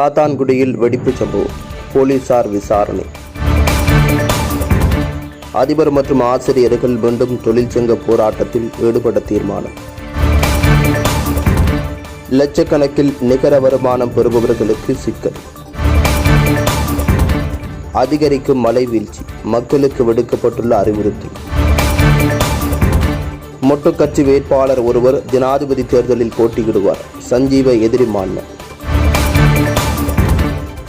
காத்தான்குடியில் வெடிப்புச் சம்பவம். போலீசார் விசாரணை. அதிபர் மற்றும் ஆசிரியர்கள் மீண்டும் தொழிற்சங்க போராட்டத்தில் ஈடுபட தீர்மானம். லட்சக்கணக்கில் நிகர வருமானம் பெறுபவர்களுக்கு சிக்கல். அதிகரிக்கும் மழை வீழ்ச்சி. மக்களுக்கு விடுக்கப்பட்டுள்ள அறிவுறுத்தல். மொட்டுக்கட்சி வேட்பாளர் ஒருவர் ஜனாதிபதி தேர்தலில் போட்டியிடுவார். சஞ்சீவ எதிரி மாநிலம்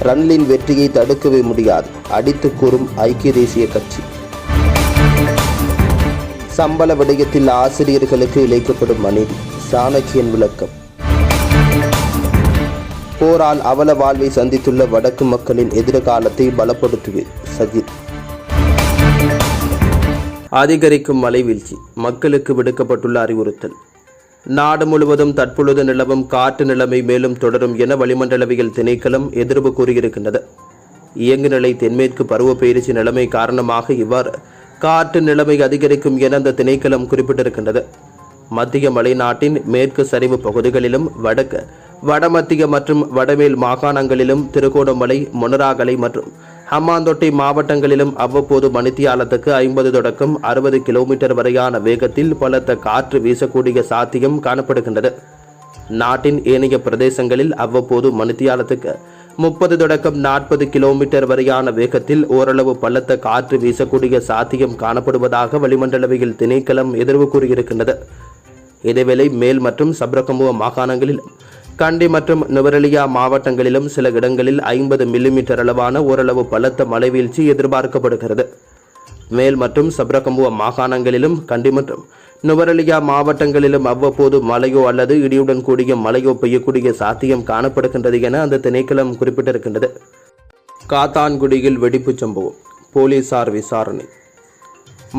ரன்லின் வெற்றியை தடுக்கவே முடியாது அடித்து கூறும் ஐக்கிய தேசிய கட்சி. சம்பள விடயத்தில் ஆசிரியர்களுக்கு இழைக்கப்படும் அநீதி சாணக்கியன் விளக்கம். போரால் அவல வாழ்வை சந்தித்துள்ள வடக்கு மக்களின் எதிர்காலத்தை பலப்படுத்துவேன் சஜித். அதிகரிக்கும் மலைவீழ்ச்சி மக்களுக்கு விடுக்கப்பட்டுள்ள அறிவுறுத்தல். நாடு முழுவதும் தற்பொழுது நிலவும் காற்று நிலைமை மேலும் தொடரும் என வளிமண்டலவியல் திணைக்களம் எதிர்ப்பு கூறியிருக்கின்றது. இயங்கு நிலை தென்மேற்கு பயிற்சி நிலைமை காரணமாக இவ்வாறு காற்று நிலைமை அதிகரிக்கும் என அந்த திணைக்களம் குறிப்பிட்டிருக்கின்றது. மத்திய மலைநாட்டின் மேற்கு சரிவு பகுதிகளிலும் வடக்கு வடமத்திய மற்றும் வடமேல் மாகாணங்களிலும் திருகோணமலை மொனராகலை மற்றும் ஹம்மாந்தோட்டை மாவட்டங்களிலும் அவ்வப்போது மணித்தியாலத்துக்கு ஐம்பது தொடக்கம் அறுபது கிலோமீட்டர் வரையான வேகத்தில் பலத்த காற்று வீசக்கூடிய சாத்தியம் காணப்படுகின்றது. நாட்டின் ஏனைய பிரதேசங்களில் அவ்வப்போது மணித்தியாலத்துக்கு முப்பது தொடக்கம் நாற்பது கிலோமீட்டர் வரையான வேகத்தில் ஓரளவு பலத்த காற்று வீசக்கூடிய சாத்தியம் காணப்படுவதாக வளிமண்டலவியல் திணைக்களம் எதிர்வு கூறியிருக்கின்றது. இதேவேளை மேல் மற்றும் சப்ரகமுவ மாகாணங்களில் கண்டி மற்றும் நுவரெலியா மாவட்டங்களிலும் சில இடங்களில் ஐம்பது மில்லிமீட்டர் அளவான ஓரளவு பலத்த மழைவீழ்ச்சி எதிர்பார்க்கப்படுகிறது. மேல் மற்றும் சப்ரகம்புவ மாகாணங்களிலும் கண்டி மற்றும் நுவரெலியா மாவட்டங்களிலும் அவ்வப்போது மழையோ அல்லது இடியுடன் கூடிய மழையோ பெய்யக்கூடிய சாத்தியம் காணப்படுகின்றது என அந்த திணைக்களம் குறிப்பிட்டிருக்கின்றது. காத்தான்குடியில் வெடிப்புச் சம்பவம் போலீசார் விசாரணை.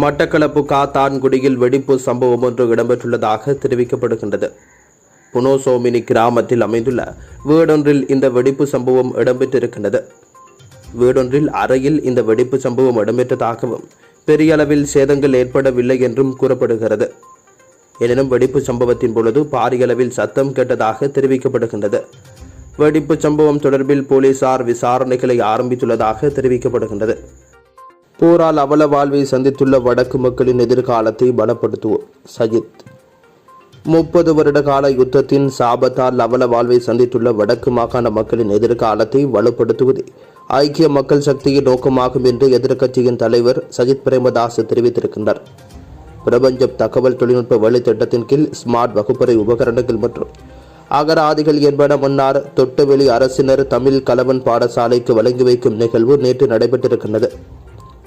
மட்டக்களப்பு காத்தான்குடியில் வெடிப்பு சம்பவம் ஒன்று இடம்பெற்றுள்ளதாக தெரிவிக்கப்படுகின்றது. புனோசோமினி கிராமத்தில் அமைந்துள்ள வீடொன்றில் இந்த வெடிப்பு சம்பவம் இடம்பெற்றிருக்கின்றது. வீடொன்றில் அறையில் இந்த வெடிப்பு சம்பவம் இடம்பெற்றதாகவும் பெரிய அளவில் சேதங்கள் ஏற்படவில்லை என்றும் கூறப்படுகிறது. எனினும் வெடிப்பு சம்பவத்தின் பொழுது பாரிய அளவில் சத்தம் கேட்டதாக தெரிவிக்கப்படுகின்றது. வெடிப்பு சம்பவம் தொடர்பில் போலீசார் விசாரணைகளை ஆரம்பித்துள்ளதாக தெரிவிக்கப்படுகின்றது. போரால் அவல வாழ்வை சந்தித்துள்ள வடக்கு மக்களின் எதிர்காலத்தை பலப்படுத்துவோம். சஜித். முப்பது வருட கால யுத்தத்தின் சாபத்தால் அவல வாழ்வை சந்தித்துள்ள வடக்கு மாகாண மக்களின் எதிர்காலத்தை வலுப்படுத்துவதே ஐக்கிய மக்கள் சக்தியின் நோக்கமாகும் என்று எதிர்க்கட்சியின் தலைவர் சஜித் பிரேமதாஸ் தெரிவித்திருக்கின்றார். பிரபஞ்ச தகவல் தொழில்நுட்ப வழித்திட்டத்தின் கீழ் ஸ்மார்ட் வகுப்பறை உபகரணங்கள் மற்றும் அகராதிகள் என்பன முன்னார் தொட்டுவெளி அரசினர் தமிழ் கலவன் பாடசாலைக்கு வழங்கி வைக்கும் நிகழ்வு நேற்று நடைபெற்றிருக்கின்றது.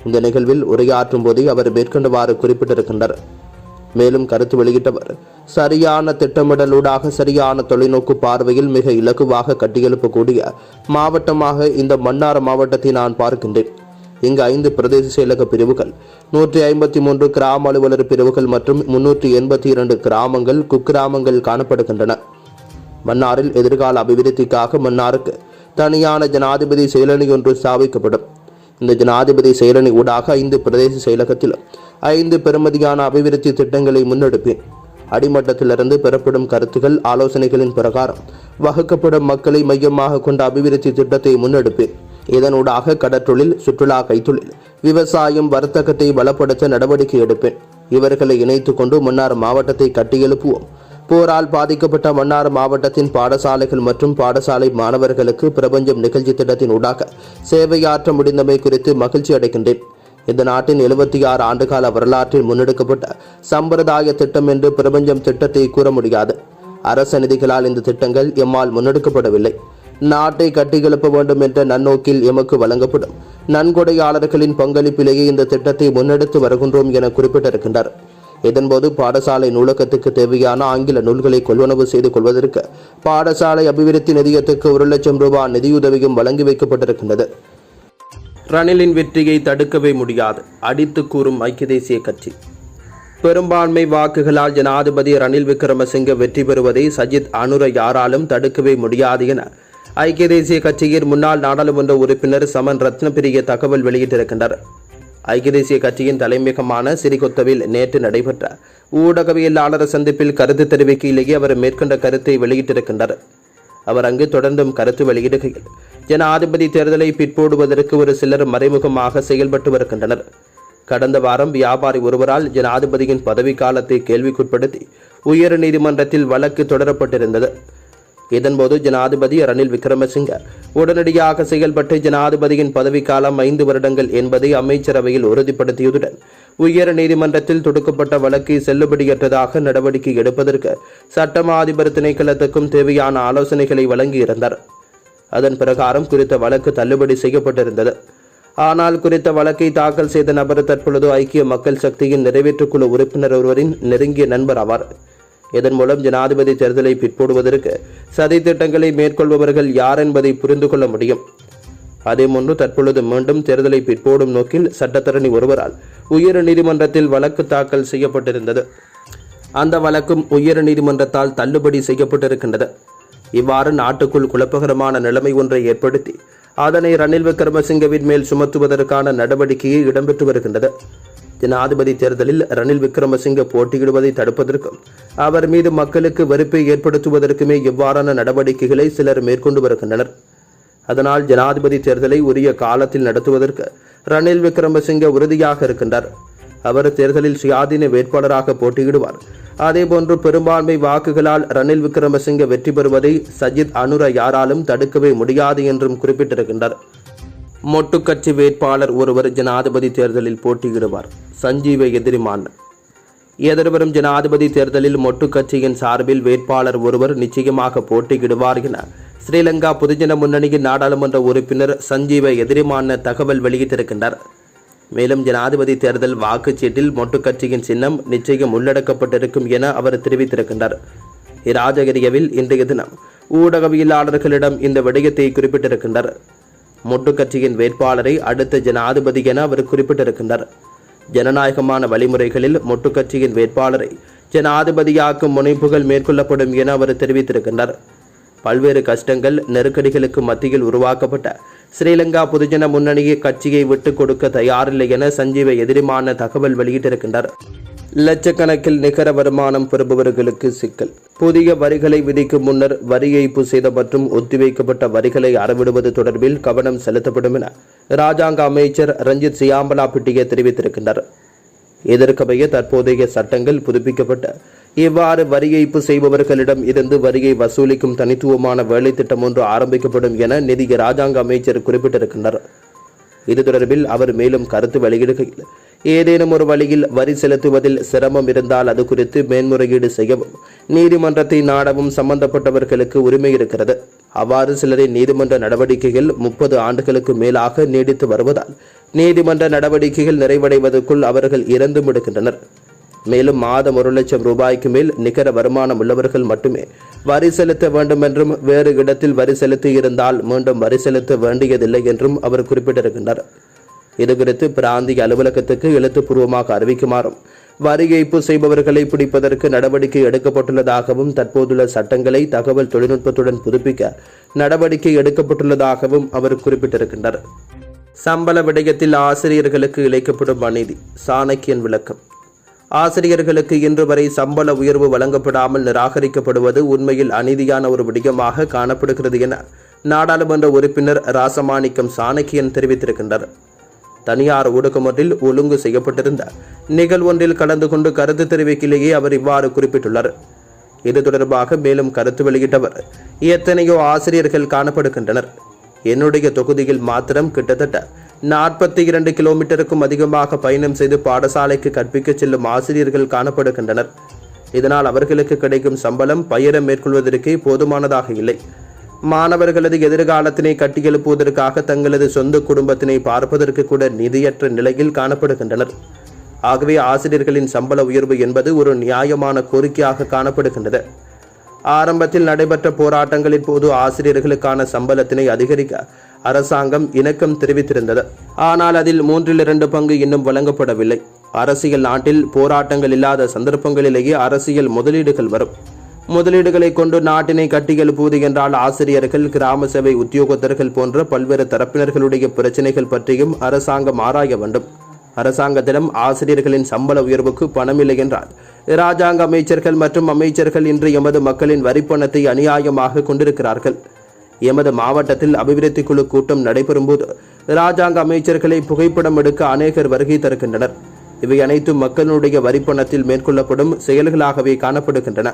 இந்த நிகழ்வில் உரையாற்றும் போதே அவர் மேற்கொண்டவாறு குறிப்பிட்டிருக்கின்றார். மேலும் கருத்து வெளியிட்டவர். சரியான திட்டமிடலூடாக சரியான தொலைநோக்கு பார்வையில் மிக இலகுவாக கட்டியெழுப்பக்கூடிய மாவட்டமாக இந்த மன்னார் மாவட்டத்தை நான் பார்க்கின்றேன். இங்கு ஐந்து பிரதேச செயலக பிரிவுகள் நூற்றி ஐம்பத்தி மூன்று கிராம அலுவலர் பிரிவுகள் மற்றும் முன்னூற்றி எண்பத்தி இரண்டு கிராமங்கள் குக்கிராமங்கள் காணப்படுகின்றன. மன்னாரில் எதிர்கால அபிவிருத்திக்காக மன்னாருக்கு தனியான ஜனாதிபதி செயலணி ஒன்று ஸ்தாபிக்கப்படும். இந்த ஜனாதிபதி செயலணி ஊடாக ஐந்து பிரதேச செயலகத்திலும் ஐந்து பெருமதியான அபிவிருத்தி திட்டங்களை முன்னெடுப்பேன். அடிமட்டத்திலிருந்து பெறப்படும் கருத்துகள் ஆலோசனைகளின் பிரகாரம் வகுக்கப்படும் மக்களை மையமாக கொண்ட அபிவிருத்தி திட்டத்தை முன்னெடுப்பேன். இதனூடாக கடற்றொழில் சுற்றுலா கைத்தொழில் விவசாயம் வர்த்தகத்தை பலப்படுத்த நடவடிக்கை எடுப்பேன். இவர்களை இணைத்துக்கொண்டு கொண்டு மாவட்டத்தை கட்டியெழுப்புவோம். போரால் பாதிக்கப்பட்ட மன்னார் மாவட்டத்தின் பாடசாலைகள் மற்றும் பாடசாலை மாணவர்களுக்கு பிரபஞ்சம் நிகழ்ச்சி திட்டத்தின் ஊடாக சேவையாற்ற முடிந்தமை குறித்து மகிழ்ச்சி அடைகின்றேன். இந்த நாட்டின் எழுபத்தி ஆறு ஆண்டுகால வரலாற்றில் முன்னெடுக்கப்பட்ட சம்பிரதாய திட்டம் என்று பிரபஞ்சம் திட்டத்தை கூற முடியாது. அரச நிதிகளால் இந்த திட்டங்கள் எம்மால் முன்னெடுக்கப்படவில்லை. நாட்டை கட்டியெழுப்ப வேண்டும் என்ற நன்னோக்கில் எமக்கு வழங்கப்படும் நன்கொடையாளர்களின் பங்களிப்பிலேயே இந்த திட்டத்தை முன்னெடுத்து வருகின்றோம் என குறிப்பிட்டிருக்கின்றார். இதன்போது பாடசாலை நூலகத்துக்கு தேவையான ஆங்கில நூல்களை கொள்வனவு செய்து கொள்வதற்கு பாடசாலை அபிவிருத்தி நிதியத்துக்கு ஒரு லட்சம் ரூபாய் நிதியுதவியும் வழங்கி வைக்கப்பட்டிருக்கின்றது. ரணிலின் வெற்றியை தடுக்கவே முடியாது அடித்து கூறும் ஐக்கிய தேசிய கட்சி. பெரும்பான்மை வாக்குகளால் ஜனாதிபதி ரணில் விக்ரமசிங்க வெற்றி பெறுவதை சஜித் அனுர யாராலும் தடுக்கவே முடியாது என ஐக்கிய தேசிய கட்சியின் முன்னாள் நாடாளுமன்ற உறுப்பினர் சமன் ரத்னபிரிய தகவல் வெளியிட்டிருக்கின்றார் ஐக்கிய தேசிய கட்சியின் தலைமையகமான சிறிகொத்தவில் நேற்று நடைபெற்ற ஊடகவியலாளர் சந்திப்பில் கருத்து தெரிவிக்கையிலேயே அவர் மேற்கொண்ட கருத்தை வெளியிட்டிருக்கின்றார். அவர் அங்கு தொடர்ந்தும் கருத்து வெளியிடுகையில் ஜனாதிபதி தேர்தலை பிற்போடுவதற்கு ஒரு சிலர் மறைமுகமாக செயல்பட்டு வருகின்றனர். கடந்த வாரம் வியாபாரி ஒருவரால் ஜனாதிபதியின் பதவிக்காலத்தை கேள்விக்குட்படுத்தி உயர் நீதிமன்றத்தில் வழக்கு தொடரப்பட்டிருந்தது. இதன்போது ஜனாதிபதி ரணில் விக்ரமசிங்க உடனடியாக செயல்பட்டு ஜனாதிபதியின் பதவிக்காலம் ஐந்து வருடங்கள் என்பதை அமைச்சரவையில் உறுதிப்படுத்தியதுடன் உயர் நீதிமன்றத்தில் தொடுக்கப்பட்ட வழக்கை செல்லுபடியற்றதாக நடவடிக்கை எடுப்பதற்கு சட்டமா அதிபர் திணைக்களத்துக்கும் தேவையான ஆலோசனைகளை வழங்கியிருந்தார். அதன் பிரகாரம் குறித்த வழக்கு தள்ளுபடி செய்யப்பட்டிருந்தது. ஆனால் குறித்த வழக்கை தாக்கல் செய்த நபர் தற்பொழுது ஐக்கிய மக்கள் சக்தியின் நிறைவேற்றுக்குழு உறுப்பினர் ஒருவரின் நெருங்கிய நண்பர் ஆவார். இதன் மூலம் ஜனாதிபதி தேர்தலை பிற்போடுவதற்கு சதி திட்டங்களை மேற்கொள்பவர்கள் யார் என்பதை புரிந்து கொள்ள முடியும். அதே முன்பு தற்பொழுது மீண்டும் தேர்தலை பிற்போடும் நோக்கில் சட்டத்தரணி ஒருவரால் உயர் நீதிமன்றத்தில் வழக்கு தாக்கல் செய்யப்பட்டிருந்தது. அந்த வழக்கும் உயர் நீதிமன்றத்தால் தள்ளுபடி செய்யப்பட்டிருக்கின்றது. இவ்வாறு நாட்டுக்குள் குழப்பகரமான நிலைமை ஒன்றை ஏற்படுத்தி அதனை ரணில் விக்ரமசிங்கவின் மேல் சுமத்துவதற்கான நடவடிக்கையை இடம்பெற்று வருகின்றது. ஜனாதிபதி தேர்தலில் ரணில் விக்ரமசிங்க போட்டியிடுவதை தடுப்பதற்கும் அவர் மீது மக்களுக்கு வெறுப்பை ஏற்படுத்துவதற்குமே இவ்வாறான நடவடிக்கைகளை சிலர் மேற்கொண்டு வருகின்றனர். அதனால் ஜனாதிபதி தேர்தலை உரிய காலத்தில் நடத்துவதற்கு ரணில் விக்ரமசிங்க உறுதியாக இருக்கின்றார். அவர் தேர்தலில் சுயாதீன வேட்பாளராக போட்டியிடுவார். அதேபோன்று பெரும்பான்மை வாக்குகளால் ரணில் விக்ரமசிங்க வெற்றி பெறுவதை சஜித் அனுர யாராலும் தடுக்கவே முடியாது என்றும் குறிப்பிட்டிருக்கின்றார். மொட்டுக்கட்சி வேட்பாளர் ஒருவர் ஜனாதிபதி தேர்தலில் போட்டியிடுவார். சஞ்சீவ எதிரிமான். எதிர்வரும் ஜனாதிபதி தேர்தலில் மொட்டு கட்சியின் சார்பில் வேட்பாளர் ஒருவர் நிச்சயமாக போட்டியிடுவார் என ஸ்ரீலங்கா பொதுஜன முன்னணியின் நாடாளுமன்ற உறுப்பினர் சஞ்சீவ எதிரிமான தகவல் வெளியிட்டிருக்கின்றார். மேலும் ஜனாதிபதி தேர்தல் வாக்குச்சீட்டில் மொட்டு கட்சியின் சின்னம் நிச்சயம் உள்ளடக்கப்பட்டிருக்கும் என அவர் தெரிவித்திருக்கின்றார். இராஜகிரியவில் இன்றைய தினம் ஊடகவியலாளர்களிடம் இந்த விடயத்தை குறிப்பிட்டிருக்கின்றார். மொட்டு கட்சியின் வேட்பாளரை அடுத்த ஜனாதிபதி என அவர் குறிப்பிட்டிருக்கின்றார். ஜனநாயகமான வழிமுறைகளில் மொட்டு கட்சியின் வேட்பாளரை ஜனாதிபதியாக்கும் முனைப்புகள் மேற்கொள்ளப்படும் என அவர் தெரிவித்திருக்கின்றார். பல்வேறு கஷ்டங்கள் நெருக்கடிகளுக்கு மத்தியில் உருவாக்கப்பட்ட ஸ்ரீலங்கா பொதுஜன முன்னணியை கட்சியை விட்டுக் கொடுக்க தயாரில்லை என சஞ்சீவ எதிரிமான தகவல் வெளியிட்டிருக்கின்றார். லட்சக்கணக்கில் நிகர வருமானம் பெறுபவர்களுக்கு சிக்கல். புதிய வரிகளை விதிக்கும் முன்னர் வரி ஏய்ப்பு செய்த மற்றும் ஒத்திவைக்கப்பட்ட வரிகளை அறவிடுவது தொடர்பில் கவனம் செலுத்தப்படும் என ராஜாங்க அமைச்சர் ரஞ்சித் சியாம்பலா பிட்டிய தெரிவித்திருக்கின்றார். இதற்கமைய தற்போதைய சட்டங்கள் புதுப்பிக்கப்பட்ட இவ்வாறு வரி ஏய்ப்பு செய்பவர்களிடம் இருந்து வரியை வசூலிக்கும் தனித்துவமான வேலை திட்டம் ஒன்று ஆரம்பிக்கப்படும் என நிதி ராஜாங்க அமைச்சர் குறிப்பிட்டிருக்கின்றார். இது தொடர்பில் அவர் மேலும் கருத்து வெளியிடுகையில் ஏதேனும் ஒரு வழியில் வரி செலுத்துவதில் சிரமம் இருந்தால் அது குறித்து மேன்முறையீடு செய்யவும் நீதிமன்றத்தை நாடவும் சம்பந்தப்பட்டவர்களுக்கு உரிமை இருக்கிறது. அவ்வாறு சிலரின் நீதிமன்ற நடவடிக்கைகள் முப்பது ஆண்டுகளுக்கு மேலாக நீடித்து வருவதால் நீதிமன்ற நடவடிக்கைகள் நிறைவடைவதற்குள் அவர்கள் இறந்து விடுகின்றனர் மேலும் மாதம் ஒரு லட்சம் ரூபாய்க்கு மேல் நிகர வருமானம் உள்ளவர்கள் மட்டுமே வரி செலுத்த வேண்டும் என்றும் வேறு இடத்தில் வரி செலுத்தி இருந்தால் மீண்டும் வரி செலுத்த வேண்டியதில்லை என்றும் அவர் குறிப்பிட்டிருக்கின்றார். இதுகுறித்து பிராந்திய அலுவலகத்துக்கு எழுத்துப்பூர்வமாக அறிவிக்குமாறும் வரி ஏய்ப்பு செய்பவர்களை பிடிப்பதற்கு நடவடிக்கை எடுக்கப்பட்டுள்ளதாகவும் தற்போதுள்ள சட்டங்களை தகவல் தொழில்நுட்பத்துடன் புதுப்பிக்க நடவடிக்கை எடுக்கப்பட்டுள்ளதாகவும் அவர் குறிப்பிட்டிருக்கின்றார். சம்பள விடயத்தில் ஆசிரியர்களுக்கு இழைக்கப்படும் அநீதி சாணக்கியன் விளக்கம். ஆசிரியர்களுக்கு இன்று வரை சம்பள உயர்வு வழங்கப்படாமல் நிராகரிக்கப்படுவது உண்மையில் அநீதியான ஒரு விடயமாக காணப்படுகிறது என நாடாளுமன்ற உறுப்பினர் ராசமாணிக்கம் சாணக்கியன் தெரிவித்திருக்கின்றார். தனியார் ஊடகம் ஒன்றில் ஒழுங்கு செய்யப்பட்டிருந்த நிகழ்வொன்றில் கலந்து கொண்டு கருத்து தெரிவிக்கையிலேயே அவர் இவ்வாறு குறிப்பிட்டுள்ளார். இது தொடர்பாக மேலும் கருத்து வெளியிட்டவர் எத்தனையோ ஆசிரியர்கள் காணப்படுகின்றனர். என்னுடைய தொகுதியில் மாத்திரம் கிட்டத்தட்ட நாற்பத்தி இரண்டு கிலோமீட்டருக்கும் அதிகமாக பயணம் செய்து பாடசாலைக்கு கற்பிக்க செல்லும் ஆசிரியர்கள் காணப்படுகின்றனர். இதனால் அவர்களுக்கு கிடைக்கும் சம்பளம் பயணம் மேற்கொள்வதற்கே போதுமானதாக இல்லை. மாணவர்களது எதிர்காலத்தினை கட்டியெழுப்புவதற்காக தங்களது சொந்த குடும்பத்தினை பார்ப்பதற்கு கூட நிதியற்ற நிலையில் காணப்படுகின்றனர். ஆகவே ஆசிரியர்களின் சம்பள உயர்வு என்பது ஒரு நியாயமான கோரிக்கையாக காணப்படுகின்றது. ஆரம்பத்தில் நடைபெற்ற போராட்டங்களின் போது ஆசிரியர்களுக்கான சம்பளத்தினை அதிகரிக்க அரசாங்கம் இணக்கம் தெரிவித்திருந்தது. ஆனால் அதில் மூன்றில் இரண்டு பங்கு இன்னும் வழங்கப்படவில்லை. அரசியல் நாட்டில் போராட்டங்கள் இல்லாத சந்தர்ப்பங்களிலேயே அரசியல் முதலீடுகள் வரும். முதலீடுகளை கொண்டு நாட்டினை கட்டியெழுப்புவது என்றால் ஆசிரியர்கள் கிராம சேவை உத்தியோகத்தர்கள் போன்ற பல்வேறு தரப்பினர்களுடைய பிரச்சனைகள் பற்றியும் அரசாங்கம் ஆராய வேண்டும். அரசாங்கத்திடம் ஆசிரியர்களின் சம்பள உயர்வுக்கு பணமில்லை என்றால் இராஜாங்க அமைச்சர்கள் மற்றும் அமைச்சர்கள் இன்று எமது மக்களின் வரிப்பணத்தை அநியாயமாக கொண்டிருக்கிறார்கள். எமது மாவட்டத்தில் அபிவிருத்தி குழு கூட்டம் நடைபெறும்போது இராஜாங்க அமைச்சர்களை புகைப்படம் எடுக்க அநேகர் வருகை தருகின்றனர். இவை அனைத்தும் மக்களுடைய வரிப்பணத்தில் மேற்கொள்ளப்படும் செயல்களாகவே காணப்படுகின்றன.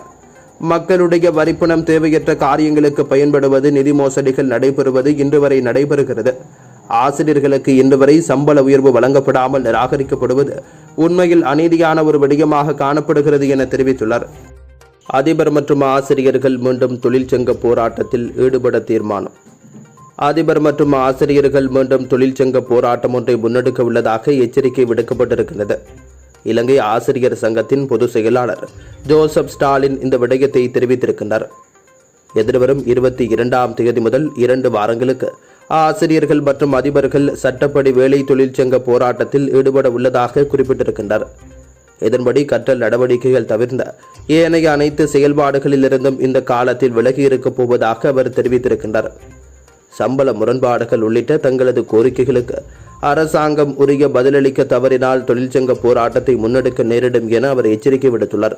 மக்களுடைய வரிப்பணம் தேவையற்ற காரியங்களுக்கு பயன்படுவது நிதி மோசடிகள் நடைபெறுவது இன்று வரை நடைபெறுகிறது. ஆசிரியர்களுக்கு இன்று வரை சம்பள உயர்வு வழங்கப்படாமல் நிராகரிக்கப்படுவது உண்மையில் அநீதியான ஒரு விடயமாக காணப்படுகிறது என தெரிவித்துள்ளார். அதிபர் மற்றும் ஆசிரியர்கள் மீண்டும் தொழிற்சங்க போராட்டத்தில் ஈடுபட தீர்மானம். அதிபர் மற்றும் ஆசிரியர்கள் மீண்டும் தொழிற்சங்க போராட்டம் ஒன்றை முன்னெடுக்க உள்ளதாக எச்சரிக்கை விடுக்கப்பட்டிருக்கிறது இலங்கை ஆசிரியர் சங்கத்தின் பொதுச் செயலாளர் ஜோசப் ஸ்டாலின் இந்த விடயத்தை தெரிவித்திருக்கின்றார். எதிர்வரும் இருபத்தி இரண்டாம் தேதி முதல் இரண்டு வாரங்களுக்கு ஆசிரியர்கள் மற்றும் அதிபர்கள் சட்டப்படி வேலை தொழிற்சங்க போராட்டத்தில் ஈடுபட உள்ளதாக குறிப்பிட்டிருக்கின்றார் இதன்படி கற்றல் நடவடிக்கைகள் தவிர்ந்த ஏனைய அனைத்து செயல்பாடுகளிலிருந்தும் இந்த காலத்தில் விலகி இருக்கப் போவதாக அவர் தெரிவித்திருக்கின்றார் சம்பள முரண்பாடுகள் உள்ளிட்ட தங்களது கோரிக்கைகளுக்கு அரசாங்கம் உரிய பதிலளிக்க தவறினால் தொழிற்சங்க போராட்டத்தை முன்னெடுக்க நேரிடும் என அவர் எச்சரிக்கை விடுத்துள்ளார்.